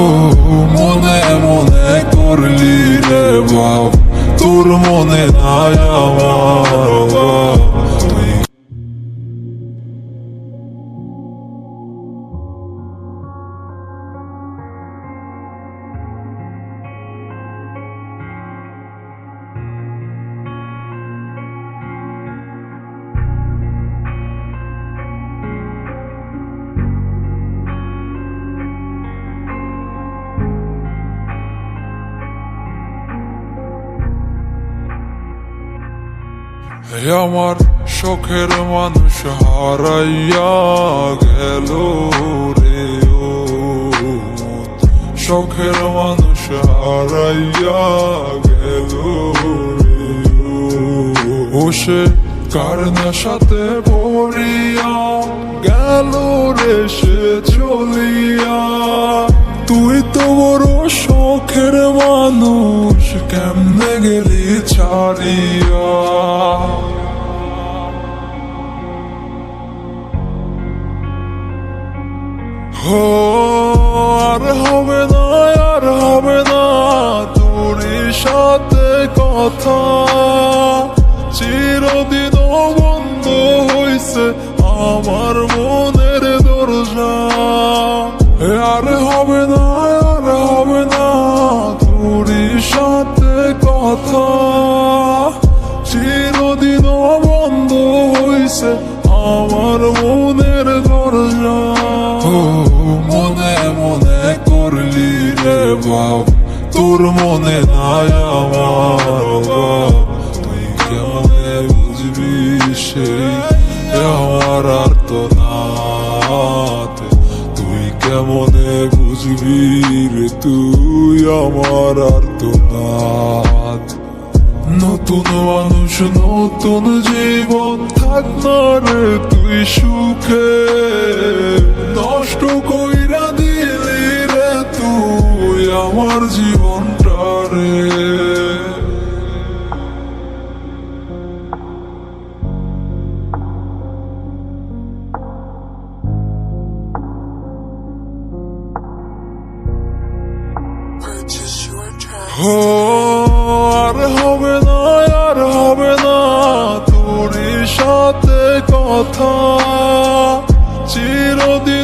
মনে আমার শখের মানুষ, হারাইয়া গেল রে ও। শখের মানুষ, হারাইয়া গেল রে ও। সে কার সাথে পড়িয়া গেল রে, সে চলিয়া। তুই তো বড় শখের মানুষ, কেমনে গেলি ছাড়িয়া? হবে না, আর হবে না। তোর সাথে কথা। চিরদিন বন্ধ হইছে আমার মনের দরজা। আর হবে না, আর হবে না তোর সাথে কথা। চিরদিন বন্ধ হইছে আমার মনের দরজা। রে তোর মনে নাই আমার বাপ তুই কেমনে বুঝবি সেই আমার আর তো নাথ তুই কেমনে বুঝবি রে তুই আমার আর তো নাথ নতুন মানুষ নতুন জীবন থাক না রে তুই সুখে আমার জীবনটা রে ও আর হবে না আর হবে না তোর সাথে কথা। চিরদিন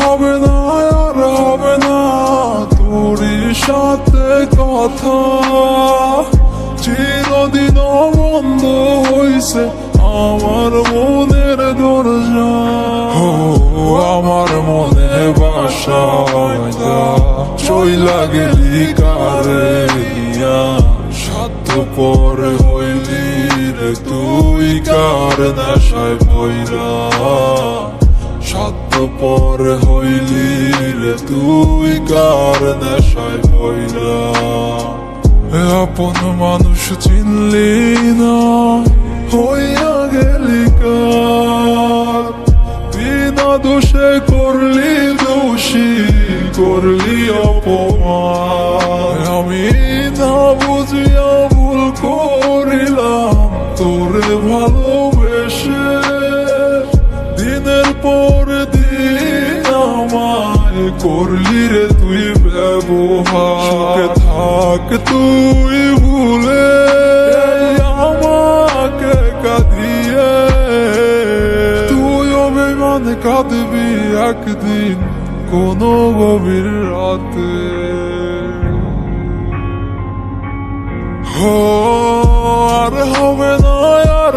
হবে না, আর হবে না। তোর সাথে কথা। চিরদিন বন্ধ হইছে আমার মনের দরজা। আমার মনে বাসা চইলা গেলি কারে সাত পরে হইলি রে, তুই কার নেশায় বইরা পরে হইলি রে তুই কার নেশায় বইরা আপন মানুষ চিনলি না হইয়া গেলি কার? বিনা দোষে করলি দোষী, করলি অপমান। করলি রে তুই ব্যবহার। থাক তুই ভুলে। আমাকে কাঁদিয়ে। তুই অভিমান কাঁদবি একদিন কোনো গভীর রাতে। আর হবে না আর